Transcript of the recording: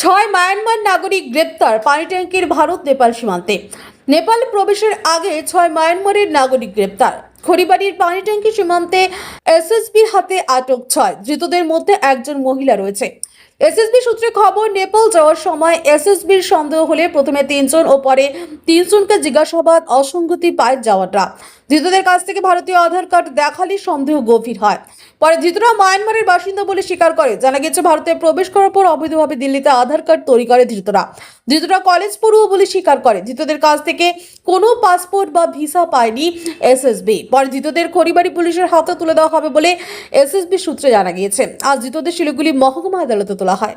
ছয় মায়ানমার নাগরিক গ্রেপ্তার পানি ট্যাঙ্কির ভারত, নেপাল সীমান্তে। নেপাল প্রবেশের আগে ছয় মায়ানমারের নাগরিক গ্রেপ্তার। খড়িবাড়ির পানি ট্যাঙ্কি সীমান্তে এসএসবির হাতে আটক ছয়। ধৃতদের মধ্যে একজন মহিলা রয়েছে। এসএসবি সূত্রে খবর, নেপাল যাওয়ার সময় এসএসবির সন্দেহ হলে প্রথমে তিনজন ও পরে তিনজনকে জিজ্ঞাসাবাদ অসঙ্গতি পায় যাওয়াটা। ধৃতদের কাছ থেকে ভারতীয় আধার কার্ড দেখালে সন্দেহ গভীর হয়। পরে ধৃতরা মায়ানমারের বাসিন্দা বলে স্বীকার করে। জানা গেছে, ভারতে প্রবেশ করার পর অবৈধভাবে দিল্লিতে আধার কার্ড তৈরি করে ধৃতরা। ধৃতরা কলেজ পড়ুয়া বলে স্বীকার করে। ধৃতদের কাছ থেকে কোনো পাসপোর্ট বা ভিসা পায়নি এসএসবি। পরে ধৃতদের খড়িবাড়ি পুলিশের হাতে তুলে দেওয়া হবে বলে এসএসবি সূত্রে জানা গিয়েছে। আজ ধৃতদের শিলিগুড়ি মহকুমা আদালতে হয়